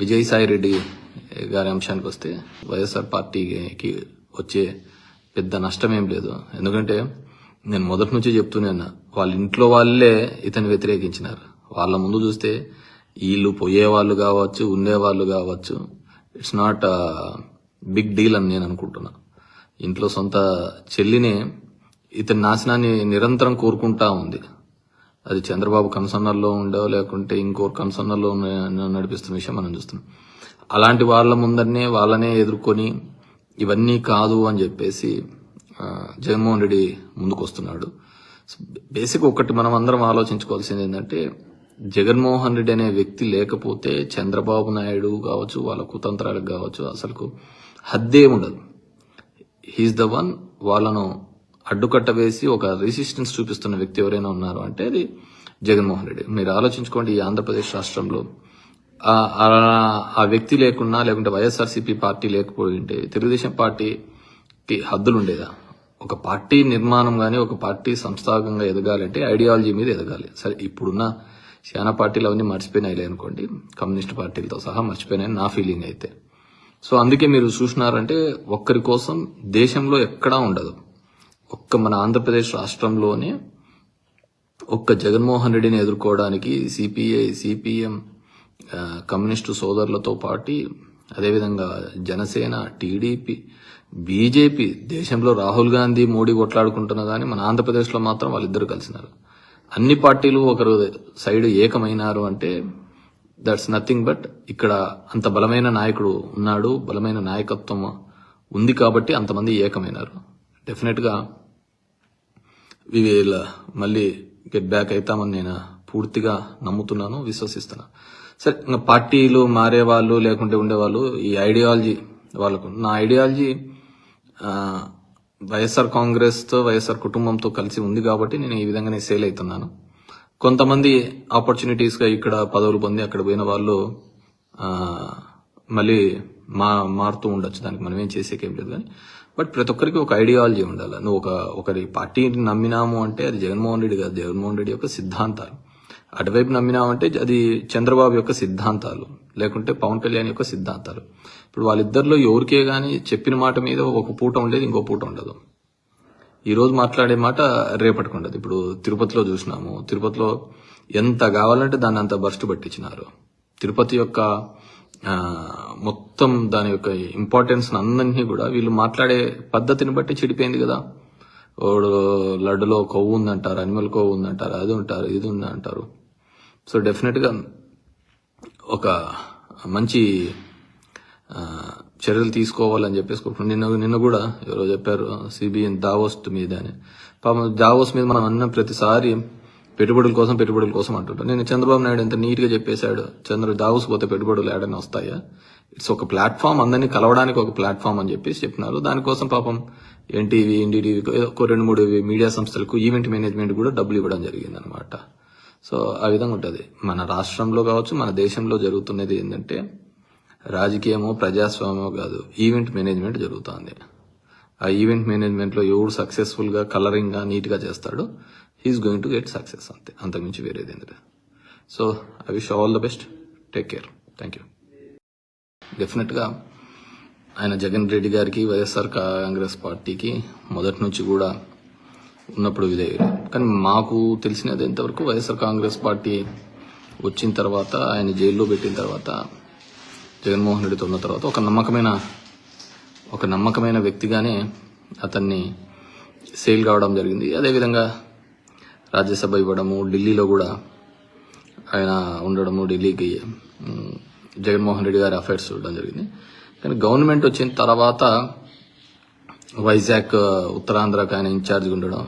విజయసాయి రెడ్డి గారి అంశానికి వస్తే వైఎస్ఆర్ పార్టీకి వచ్చే పెద్ద నష్టం ఏం లేదు. ఎందుకంటే నేను మొదటి నుంచి చెప్తూనే అన్నా వాళ్ళ ఇంట్లో వాళ్ళే ఇతను వ్యతిరేకించినారు. వాళ్ళ ముందు చూస్తే వీళ్ళు పోయేవాళ్ళు కావచ్చు ఉండేవాళ్ళు కావచ్చు ఇట్స్ నాట్ బిగ్ డీల్ అని నేను అనుకుంటున్నా. ఇంట్లో సొంత చెల్లిని ఇతని నాశనాన్ని నిరంతరం కోరుకుంటా ఉంది. అది చంద్రబాబు కన్సర్నర్లో ఉండో లేకుంటే ఇంకో కన్సర్నర్లో నడిపిస్తున్న విషయం మనం చూస్తున్నాం. అలాంటి వాళ్ళ ముందరనే వాళ్ళనే ఎదుర్కొని ఇవన్నీ కాదు అని చెప్పేసి జగన్మోహన్ రెడ్డి ముందుకు వస్తున్నాడు బేసిక్ ఒకటి మనం అందరం ఆలోచించుకోవాల్సింది ఏంటంటే జగన్మోహన్ రెడ్డి అనే వ్యక్తి లేకపోతే చంద్రబాబు నాయుడు కావచ్చు వాళ్ళ కుతంత్రాలకు కావచ్చు అసలుకు హద్దే ఉండదు హీఈస్ ద వన్ వాళ్ళను అడ్డుకట్ట వేసి ఒక రెసిస్టెన్స్ చూపిస్తున్న వ్యక్తి ఎవరైనా ఉన్నారు అంటే అది జగన్మోహన్ రెడ్డి. మీరు ఆలోచించుకోండి ఈ ఆంధ్రప్రదేశ్ రాష్ట్రంలో ఆ- వ్యక్తి లేకున్నా లేకుంటే వైఎస్ఆర్సీపీ పార్టీ లేకపోయింటే తెలుగుదేశం పార్టీకి హద్దులు ఉండేదా ఒక పార్టీ నిర్మాణం కానీ ఒక పార్టీ సంస్థాగంగా ఎదగాలంటే ఐడియాలజీ మీద ఎదగాలి. సరే ఇప్పుడున్న చాలా పార్టీలు అవన్నీ మర్చిపోయినాయి అనుకోండి. కమ్యూనిస్ట్ పార్టీలతో సహా మర్చిపోయినాయి నా ఫీలింగ్ అయితే. సో అందుకే మీరు చూసినారంటే ఒక్కరి కోసం దేశంలో ఎక్కడా ఉండదు. ఒక్క మన ఆంధ్రప్రదేశ్ రాష్ట్రంలోనే ఒక్క జగన్మోహన్ రెడ్డిని ఎదుర్కోవడానికి సిపిఐ సిపిఎం కమ్యూనిస్టు సోదరులతో పాటు అదేవిధంగా జనసేన టీడీపీ బీజేపీ దేశంలో రాహుల్ గాంధీ మోడీ కొట్లాడుకుంటున్న కానీ మన ఆంధ్రప్రదేశ్లో మాత్రం వాళ్ళిద్దరు కలిసినారు. అన్ని పార్టీలు ఒకరు సైడ్ ఏకమైనారు అంటే దట్స్ నథింగ్ బట్ ఇక్కడ అంత బలమైన నాయకుడు ఉన్నాడు బలమైన నాయకత్వం ఉంది కాబట్టి అంతమంది ఏకమైనారు. డెఫినెట్గా వి విల్ మళ్ళీ గెట్ బ్యాక్ అవుతామని నేను పూర్తిగా నమ్ముతున్నాను విశ్వసిస్తున్నా. సరే ఇంకా పార్టీలు మారేవాళ్ళు లేకుంటే ఉండేవాళ్ళు ఈ ఐడియాలజీ వాళ్ళకు. నా ఐడియాలజీ వైఎస్ఆర్ కాంగ్రెస్తో వైఎస్ఆర్ కుటుంబంతో కలిసి ఉంది కాబట్టి నేను ఈ విధంగానే సేల్ అవుతున్నాను. కొంతమంది ఆపర్చునిటీస్గా ఇక్కడ పదవులు పొంది అక్కడ పోయిన వాళ్ళు మళ్ళీ మా మారుతూ ఉండొచ్చు. దానికి మనం ఏం చేసేకేం లేదు కానీ బట్ ప్రతి ఒక్కరికి ఒక ఐడియాలజీ ఉండాలి. నువ్వు ఒక ఒకరి పార్టీని నమ్మినాము అంటే అది జగన్మోహన్ రెడ్డి కాదు. జగన్మోహన్ రెడ్డి యొక్క సిద్ధాంతాలు. అటువైపు నమ్మినామంటే అది చంద్రబాబు యొక్క సిద్ధాంతాలు లేకుంటే పవన్ కళ్యాణ్ యొక్క సిద్ధాంతాలు. ఇప్పుడు వాళ్ళిద్దరిలో ఎవరికే కానీ చెప్పిన మాట మీద ఒక పూట ఉండేది ఇంకో పూట ఉండదు. ఈ రోజు మాట్లాడే మాట రేపటికి ఉండదు. ఇప్పుడు తిరుపతిలో చూసినాము. తిరుపతిలో ఎంత కావాలంటే దాన్ని అంత బర్స్ట్ పట్టించినారు. తిరుపతి యొక్క మొత్తం దాని యొక్క ఇంపార్టెన్స్ అందరినీ కూడా వీళ్ళు మాట్లాడే పద్ధతిని బట్టి చెడిపోయింది కదా. వాడు లడ్డులో కొవ్వు ఉందంటారు అనిమల్ కొవ్వు ఉందంటారు అది ఉంటారు ఇది ఉంది అంటారు సో డెఫినెట్గా ఒక మంచి చర్యలు తీసుకోవాలని చెప్పేసి నిన్న నిన్న కూడా ఎవరో చెప్పారు సిబిఎన్ దావోస్ మీద అని. పాపం దావోస్ మీద మనం అన్న ప్రతిసారి పెట్టుబడుల కోసం పెట్టుబడుల కోసం అంటుంటాం. నేను చంద్రబాబు నాయుడు ఎంత నీట్గా చెప్పేశాడు. చంద్ర దావోస్ పోతే పెట్టుబడులు ఏడైనా వస్తాయా? ఇట్స్ ఒక ప్లాట్ఫామ్ అందరినీ కలవడానికి ఒక ప్లాట్ఫామ్ అని చెప్పేసి చెప్పినారు. దానికోసం పాపం ఎన్టీవీ ఎన్డీటీవీ ఒక రెండు మూడు మీడియా సంస్థలకు ఈవెంట్ మేనేజ్మెంట్ కూడా డబ్బులు ఇవ్వడం జరిగింది అనమాట సో ఆ విధంగా ఉంటుంది. మన రాష్ట్రంలో కావచ్చు మన దేశంలో జరుగుతున్నది ఏంటంటే రాజకీయమో ప్రజాస్వామ్యమో కాదు ఈవెంట్ మేనేజ్మెంట్ జరుగుతుంది. ఆ ఈవెంట్ మేనేజ్మెంట్లో ఎవడు సక్సెస్ఫుల్గా కలరింగ్గా నీట్గా చేస్తాడు he's going to get success అంతే అంతకుమించి వేరేది ఏంటి so I wish all the best take care thank you డెఫినెట్గా ఆయన జగన్ రెడ్డి గారికి వైఎస్ఆర్ కాంగ్రెస్ పార్టీకి మొదటి నుంచి కూడా ఉన్నప్పుడు ఇదే కానీ మాకు తెలిసినది ఎంతవరకు వైఎస్ఆర్ కాంగ్రెస్ పార్టీ వచ్చిన తర్వాత ఆయన జైల్లో పెట్టిన తర్వాత జగన్మోహన్ రెడ్డితో ఉన్న తర్వాత ఒక నమ్మకమైన ఒక నమ్మకమైన వ్యక్తిగానే అతన్ని సేల్ కావడం జరిగింది. అదేవిధంగా రాజ్యసభ ఇవ్వడము ఢిల్లీలో కూడా ఆయన ఉండడము ఢిల్లీకి జగన్మోహన్ రెడ్డి గారి అఫైర్స్ చూడడం జరిగింది. కానీ గవర్నమెంట్ వచ్చిన తర్వాత వైజాగ్ ఉత్తరాంధ్రకు ఆయన ఇన్ఛార్జ్గా ఉండడం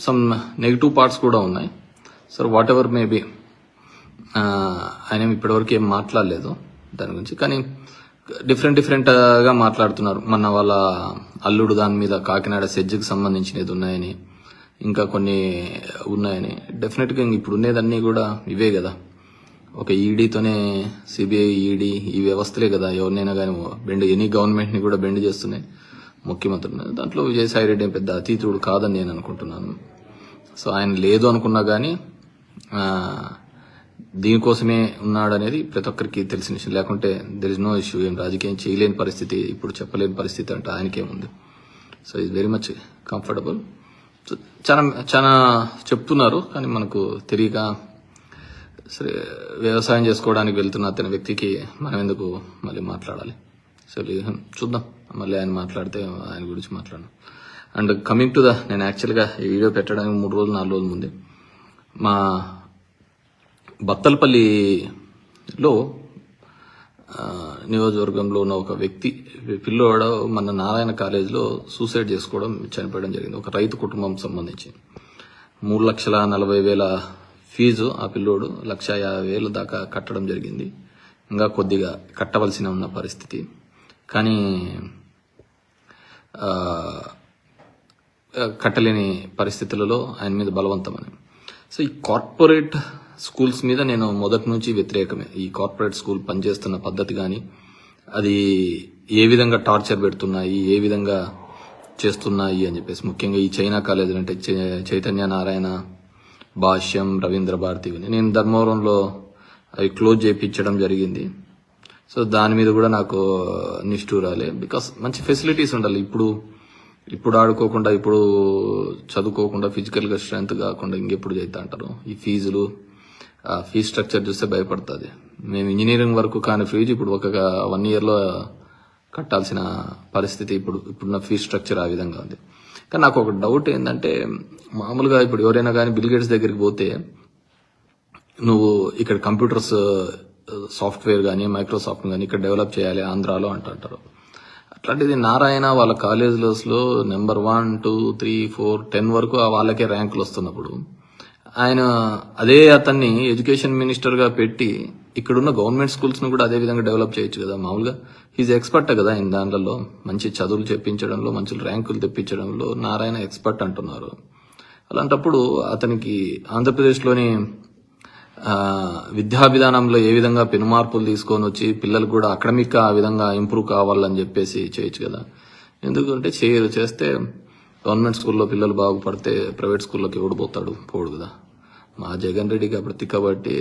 సమ్ నెగిటివ్ పార్ట్స్ కూడా ఉన్నాయి. సార్ వాట్ ఎవర్ మేబీ ఆయన ఇప్పటివరకు ఏం మాట్లాడలేదు దాని గురించి. కానీ డిఫరెంట్ డిఫరెంట్గా మాట్లాడుతున్నారు. మన వాళ్ళ అల్లుడు దాని మీద కాకినాడ సెజ్కి సంబంధించినది ఉన్నాయని. ఇంకా కొన్ని ఉన్నాయని. డెఫినెట్గా ఇప్పుడు ఉండేదన్నీ కూడా ఇవే కదా. ఒక ఈడీతోనే సిబిఐ ఈడీ ఈ వ్యవస్థలే కదా. ఎవరినైనా కానీ బెండ్ ఎనీ గవర్నమెంట్ని కూడా బెండ్ చేస్తున్నాయి ముఖ్యమంత్రులు దాంట్లో విజయసాయి రెడ్డి పెద్ద అతీతుడు కాదని నేను అనుకుంటున్నాను. సో ఆయన లేదు అనుకున్నా కానీ దీనికోసమే ఉన్నాడనేది ప్రతి ఒక్కరికి తెలిసిన విషయం. లేకుంటే దెర్ ఇస్ నో ఇష్యూ ఏం రాజకీయం చేయలేని పరిస్థితి ఇప్పుడు చెప్పలేని పరిస్థితి అంటే ఆయనకేముంది? So is very much comfortable చాలా చాలా చెప్తున్నారు కానీ మనకు తెలియక సరే వ్యవసాయం చేసుకోవడానికి వెళ్తున్న అతని వ్యక్తికి మనం ఎందుకు మళ్ళీ మాట్లాడాలి? సో చూద్దాం. మళ్ళీ ఆయన మాట్లాడితే ఆయన గురించి మాట్లాడను అండ్ కమింగ్ టు ద నేను యాక్చువల్గా ఈ వీడియో పెట్టడానికి మూడు రోజులు నాలుగు రోజుల ముందే మా బత్తలపల్లిలో నియోజకవర్గంలో ఉన్న ఒక వ్యక్తి పిల్లోడు మన నారాయణ కాలేజీలో సూసైడ్ చేసుకోవడం చనిపోవడం జరిగింది. ఒక రైతు కుటుంబం సంబంధించి. మూడు లక్షల నలభై వేల ఫీజు ఆ పిల్లోడు లక్ష యాభై వేలు దాకా కట్టడం జరిగింది. ఇంకా కొద్దిగా కట్టవలసిన ఉన్న పరిస్థితి. కానీ కట్టలేని పరిస్థితులలో ఆయన మీద బలవంతమని. సో ఈ కార్పొరేట్ స్కూల్స్ మీద నేను మొదటి నుంచి వ్యతిరేకమే. ఈ కార్పొరేట్ స్కూల్ పనిచేస్తున్న పద్ధతి కానీ అది ఏ విధంగా టార్చర్ పెడుతున్నాయి ఏ విధంగా చేస్తున్నాయి అని చెప్పేసి. ముఖ్యంగా ఈ చైనా కాలేజీలు అంటే చై- చైతన్య నారాయణ భాష్యం రవీంద్ర భారతి ఇవన్నీ నేను ధర్మవరంలో అవి క్లోజ్ చేయించడం జరిగింది. సో దాని మీద కూడా నాకు నిష్ఠూరాలే బికాస్ మంచి ఫెసిలిటీస్ ఉండాలి. ఇప్పుడు ఇప్పుడు ఆడుకోకుండా ఇప్పుడు చదువుకోకుండా ఫిజికల్గా స్ట్రెంత్ కాకుండా ఇంకెప్పుడు చేస్తా అంటారు. ఈ ఫీజులు ఆ ఫీజ్ స్ట్రక్చర్ చూస్తే భయపడుతుంది. మేము ఇంజనీరింగ్ వరకు కాని ఫీజు ఇప్పుడు ఒక వన్ ఇయర్లో కట్టాల్సిన పరిస్థితి ఇప్పుడు ఇప్పుడున్న ఫీజ్ స్ట్రక్చర్ ఆ విధంగా ఉంది. కానీ నాకు ఒక డౌట్ ఏంటంటే మామూలుగా ఇప్పుడు ఎవరైనా కానీ బిల్ గేట్స్ దగ్గరికి పోతే నువ్వు ఇక్కడ కంప్యూటర్స్ సాఫ్ట్వేర్ కానీ మైక్రోసాఫ్ట్ కానీ ఇక్కడ డెవలప్ చేయాలి ఆంధ్రాలో అంటుంటారు. అట్లాంటిది నారాయణ వాళ్ళ కాలేజెస్లో number one two three four ten వరకు ఆ వాళ్ళకే ర్యాంకులు వస్తున్నప్పుడు ఆయన అదే అతన్ని ఎడ్యుకేషన్ మినిస్టర్గా పెట్టి ఇక్కడున్న గవర్నమెంట్ స్కూల్స్ను కూడా అదే విధంగా డెవలప్ చేయొచ్చు కదా మామూలుగా. ఈజ్ ఎక్స్పర్ట్ కదా ఆయన దాంట్లో మంచి చదువులు చెప్పించడంలో మంచి ర్యాంకులు తెప్పించడంలో నారాయణ ఎక్స్పర్ట్ అంటున్నారు. అలాంటప్పుడు అతనికి ఆంధ్రప్రదేశ్లోని విద్యా విధానంలో ఏ విధంగా పెనుమార్పులు తీసుకొని వచ్చి పిల్లలు కూడా అకడమిక్ ఆ విధంగా ఇంప్రూవ్ కావాలని చెప్పేసి చేయొచ్చు కదా. ఎందుకంటే చేయరు చేస్తే గవర్నమెంట్ స్కూల్లో పిల్లలు బాగుపడితే ప్రైవేట్ స్కూల్లోకి ఎవడు పోతాడు? పోడు కదా. మా జగన్ రెడ్డి కాబట్టి కాబట్టి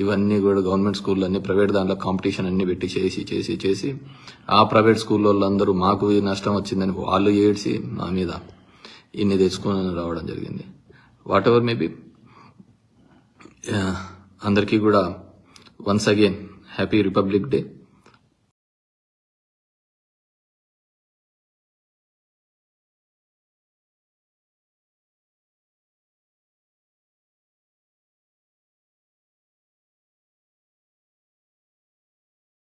ఇవన్నీ కూడా గవర్నమెంట్ స్కూల్ అన్ని ప్రైవేట్ దాంట్లో కాంపిటీషన్ అన్ని పెట్టి చేసి చేసి చేసి ఆ ప్రైవేట్ స్కూల్ వాళ్ళందరూ మాకు నష్టం వచ్చిందని వాళ్ళు ఏడ్చి మా మీద ఇన్ని తెచ్చుకొని రావడం జరిగింది. వాట్ ఎవర్ మేబీ అందరికీ కూడా once again happy republic day